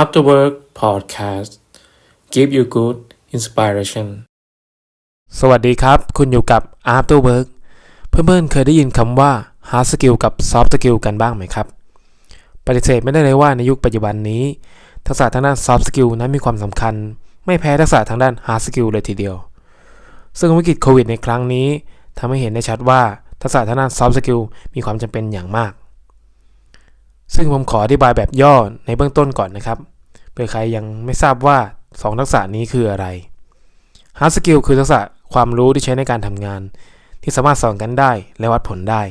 After Work Podcast Give you good inspiration สวัสดีครับ คุณอยู่กับ After Work เพื่อนๆ เคยได้ยินคำว่า Hard Skill กับ Soft Skill กันบ้างไหมครับ ปฏิเสธไม่ได้เลยว่าในยุคปัจจุบันนี้ ทักษะทางด้าน Soft Skill นั้นมีความสำคัญ ไม่แพ้ทักษะทางด้าน Hard Skill เลยทีเดียว ซึ่งวิกฤตโควิดในครั้งนี้ทำให้เห็นได้ชัดว่าทักษะทางด้าน Soft Skill มีความจำเป็นอย่างมาก ซึ่งผมขออธิบายแบบย่อในเบื้องต้นก่อนนะครับเผื่อใครยังไม่ทราบว่า 2 ทักษะนี้คืออะไร Hard Skill คือทักษะความรู้ที่ใช้ในการทำงาน ที่สามารถสอนกันได้และวัดผลได้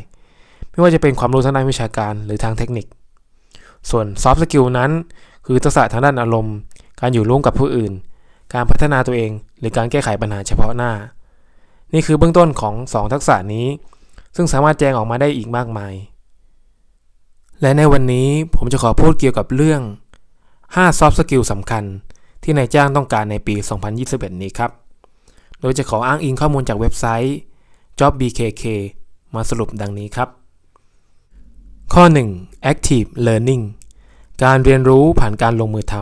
ไม่ว่าจะเป็นความรู้ทางด้านวิชาการหรือทางเทคนิค ส่วน Soft Skill นั้น คือทักษะทางด้านอารมณ์ การอยู่ร่วมกับผู้อื่น การพัฒนาตัวเอง หรือการแก้ไขปัญหาเฉพาะหน้า นี่คือเบื้องต้นของ 2 ทักษะนี้ ซึ่งสามารถแจงออกมาได้อีกมากมาย และในวันนี้ผมจะขอพูดเกี่ยวกับเรื่อง 5 Soft Skill สำคัญ ที่นายจ้างต้องการในปี 2021 นี้ครับ โดยจะขออ้างอิงข้อมูลจากเว็บไซต์ JobBKK มาสรุปดังนี้ครับ ข้อ 1. Active Learning การเรียนรู้ผ่านการลงมือท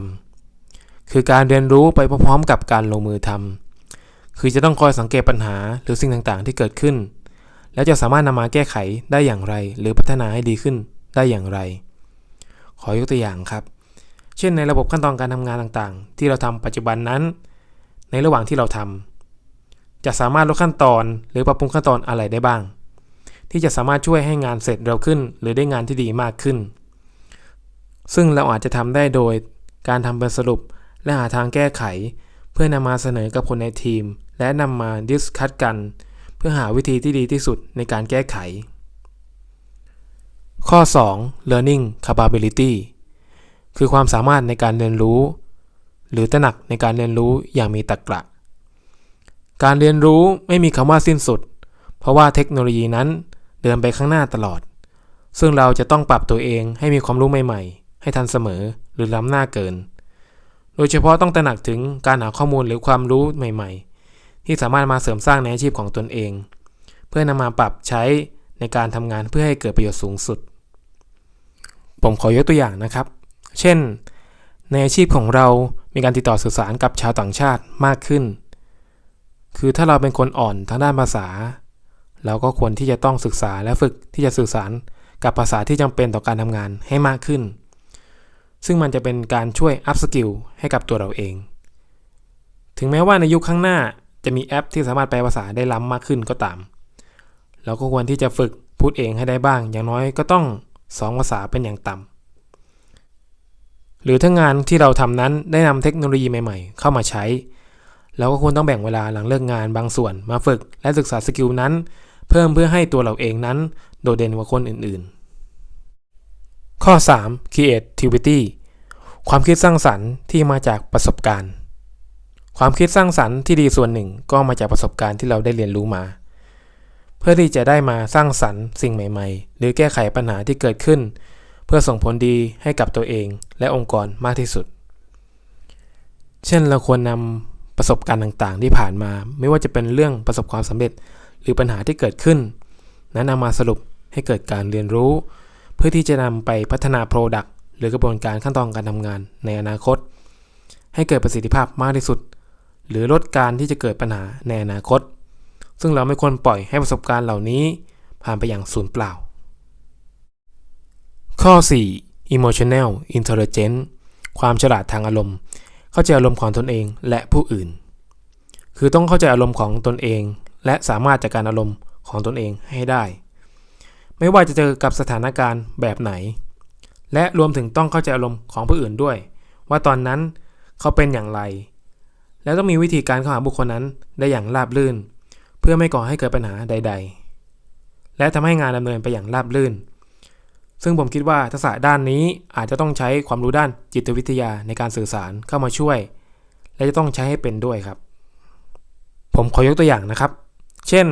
ำคือการเรียนรู้ไปพร้อมๆกับการลงมือทำคือจะต้องคอยสังเกตปัญหาหรือสิ่งต่างๆ ที่เกิดขึ้น แล้วจะสามารถนำมาแก้ไขได้อย่างไร หรือพัฒนาให้ดีขึ้น ได้อย่างไร ขอยกตัวอย่างครับ เช่นในระบบขั้นตอนการทำงานต่างๆ ที่เราทำปัจจุบันนั้น ในระหว่างที่เราทำจะสามารถลดขั้นตอนหรือปรับปรุงขั้นตอนอะไรได้บ้าง ที่จะสามารถช่วยให้งานเสร็จเร็วขึ้น หรือได้งานที่ดีมากขึ้น ซึ่งเราอาจจะทำได้โดยการทำเป็นสรุปและหาทางแก้ไข เพื่อนำมาเสนอกับคนในทีม และนำมาดิสคัตกัน เพื่อหาวิธีที่ดีที่สุดในการแก้ไข ข้อ 2. learning capability คือความสามารถในการเรียนรู้ หรือตระหนักในการเรียนรู้อย่างมีตรรกะ การเรียนรู้ไม่มีคำว่าสิ้นสุด เพราะว่าเทคโนโลยีนั้นเดินไปข้างหน้าตลอด ซึ่งเราจะต้องปรับตัวเองให้มีความรู้ใหม่ๆ ให้ทันเสมอหรือล้ำหน้าเกิน โดยเฉพาะต้องตระหนักถึงการหาข้อมูลหรือความรู้ใหม่ ๆ ที่สามารถมาเสริมสร้างในอาชีพของตนเอง เพื่อนำมาปรับใช้ในการทำงานเพื่อให้เกิดประโยชน์สูงสุด ผมขอยกตัวอย่างนะครับ เช่น ในอาชีพของเรามีการติดต่อสื่อสารกับชาวต่างชาติมากขึ้น คือถ้าเราเป็นคนอ่อนทางด้านภาษา เราก็ควรที่จะต้องศึกษาและฝึกที่จะสื่อสารกับภาษาที่จำเป็นต่อการทำงานให้มากขึ้น ซึ่งมันจะเป็นการช่วยอัพสกิลให้กับตัวเราเอง ถึงแม้ว่าในยุคข้างหน้าจะมีแอปที่สามารถแปลภาษาได้ล้ำมากขึ้นก็ตาม เราก็ควรที่จะฝึกพูดเองให้ได้บ้าง อย่างน้อยก็ต้อง สองภาษาเป็นอย่างต่ำหรือถ้างานที่เราทำนั้นได้นำเทคโนโลยีใหม่ๆ เข้ามาใช้ เราก็ควรต้องแบ่งเวลาหลังเลิกงานบางส่วนมาฝึกและศึกษาสกิลนั้น เพิ่มเพื่อให้ตัวเราเองนั้น โดดเด่นกว่าคนอื่นๆ ข้อ 3. creativity ความคิดสร้างสรรค์ที่มาจากประสบการณ์ ความคิดสร้างสรรค์ที่ดีส่วนหนึ่งก็มาจากประสบการณ์ที่เราได้เรียนรู้มา เพื่อที่จะได้มาสร้างสรรค์สิ่งใหม่ ๆ หรือแก้ไขปัญหาที่เกิดขึ้น เพื่อส่งผลดีให้กับตัวเองและองค์กรมากที่สุด เช่นเราควรนำประสบการณ์ต่างๆ ที่ผ่านมา ไม่ว่าจะเป็นเรื่องประสบความสำเร็จหรือปัญหาที่เกิดขึ้น นั้นนำมาสรุปให้เกิดการเรียนรู้ เพื่อที่จะนำไปพัฒนา Product หรือกระบวนการขั้นตอนการทำงานในอนาคต ให้เกิดประสิทธิภาพมากที่สุด หรือลดการที่จะเกิดปัญหาในอนาคต ซึ่งเราไม่ควรปล่อยให้ประสบการณ์เหล่านี้ ผ่านไปอย่างสูญเปล่า ข้อ 4. emotional intelligence ความฉลาดทางอารมณ์ เข้าใจอารมณ์ของตนเองและผู้อื่น คือต้องเข้าใจอารมณ์ของตนเอง และสามารถจัดการอารมณ์ของตนเองให้ได้ ไม่ว่าจะเจอกับสถานการณ์แบบไหน และรวมถึงต้องเข้าใจอารมณ์ของผู้อื่นด้วย ว่าตอนนั้นเขาเป็นอย่างไร แล้วต้องมีวิธีการเข้าหาบุคคลนั้นได้อย่างราบรื่น พื่อไม่ก่อให้เกิดปัญหาใด ๆ และทำให้งานดำเนินไปอย่างราบรื่น ซึ่งผมคิดว่าทักษะด้านนี้อาจจะต้องใช้ความรู้ด้านจิตวิทยาในการสื่อสารเข้ามาช่วย และจะต้องใช้ให้เป็นด้วยครับ ผมขอยกตัวอย่างนะครับ เช่น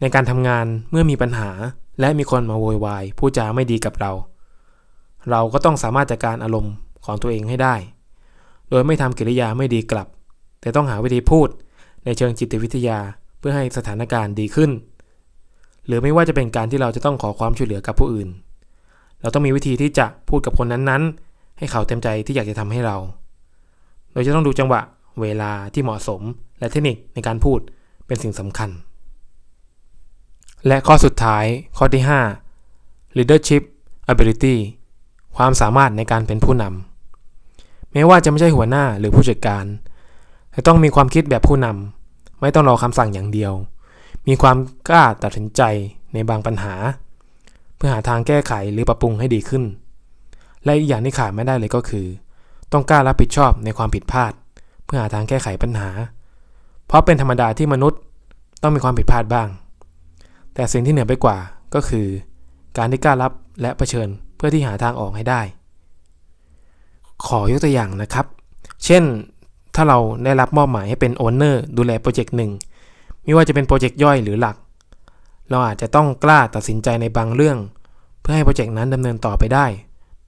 ในการทำงานเมื่อมีปัญหาและมีคนมาโวยวายพูดจาไม่ดีกับเรา เราก็ต้องสามารถจัดการอารมณ์ของตัวเองให้ได้ โดยไม่ทำกิริยาไม่ดีกลับ แต่ต้องหาวิธีพูดในเชิงจิตวิทยา เพื่อให้สถานการณ์ดีขึ้น หรือไม่ว่าจะเป็นการที่เราจะต้องขอความช่วยเหลือกับผู้อื่น เราต้องมีวิธีที่จะพูดกับคนนั้นๆ ให้เขาเต็มใจที่อยากจะทำให้เรา โดยจะต้องดูจังหวะเวลาที่เหมาะสมและเทคนิคในการพูดเป็นสิ่งสำคัญ และข้อสุดท้ายข้อที่ 5 leadership ability ความสามารถในการเป็นผู้นำแม้ว่าจะไม่ใช่หัวหน้าหรือผู้จัดการ แต่ต้องมีความคิดแบบผู้นำ ไม่ต้องรอคำสั่งอย่างเดียว มีความกล้าตัดสินใจในบางปัญหา เพื่อหาทางแก้ไขหรือปรับปรุงให้ดีขึ้น และอีกอย่างที่ขาดไม่ได้เลยก็คือ ต้องกล้ารับผิดชอบในความผิดพลาด เพื่อหาทางแก้ไขปัญหา เพราะเป็นธรรมดาที่มนุษย์ต้องมีความผิดพลาดบ้าง แต่สิ่งที่เหนือไปกว่าก็คือ การที่กล้ารับและะเผชิญเพื่อที่หาทางออกให้ได้ ขอยกตัวอย่างนะครับ เช่น ถ้าเราได้รับมอบหมายให้เป็นโอนเนอร์ดูแลโปรเจกต์หนึ่งไม่ว่าจะเป็นโปรเจกต์ย่อยหรือหลัก เราอาจจะต้องกล้าตัดสินใจในบางเรื่อง เพื่อให้โปรเจกต์นั้นดำเนินต่อไปได้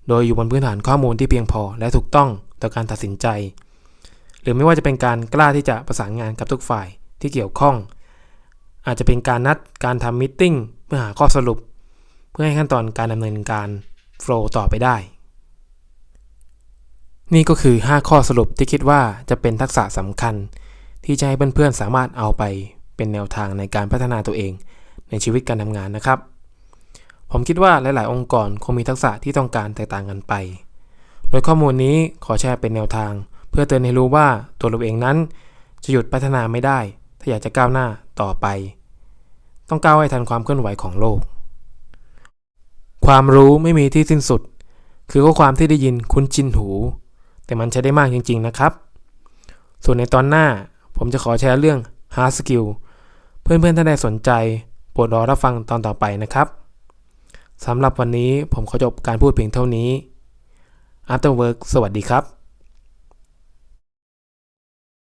โดยอยู่บนพื้นฐานข้อมูลที่เพียงพอและถูกต้องต่อการตัดสินใจ หรือไม่ว่าจะเป็นการกล้าที่จะประสานงานกับทุกฝ่ายที่เกี่ยวข้อง อาจจะเป็นการนัดการทำมิทติ้งเพื่อหาข้อสรุป เพื่อให้ขั้นตอนการดำเนินการโฟล์ต่อไปได้ นี่ก็คือ 5 ข้อสรุปที่คิดว่าจะเป็นทักษะสำคัญ ที่จะให้เพื่อนๆสามารถเอาไปเป็นแนวทางในการพัฒนาตัวเอง ในชีวิตการทำงานนะครับ ผมคิดว่าหลาย ๆ องค์กรคงมีทักษะที่ต้องการแตกต่างกันไป โดยข้อมูลนี้ขอแชร์เป็นแนวทาง เพื่อเตือนให้รู้ว่าตัวเราเองนั้น จะหยุดพัฒนาไม่ได้ ถ้าอยากจะก้าวหน้าต่อไป ต้องก้าวให้ทันความเคลื่อนไหวของโลก ความรู้ไม่มีที่สิ้นสุด คือข้อความที่ได้ยินคุ้นชินหู แต่มันใช้ได้มากจริง ๆ นะครับ ส่วนในตอนหน้าผมจะขอแชร์เรื่อง hard skill เพื่อนๆ ท่านใดสนใจโปรดรอรับฟังตอนต่อไปนะครับสำหรับวันนี้ผมขอจบการพูดเพียงเท่านี้ After Work สวัสดีครับ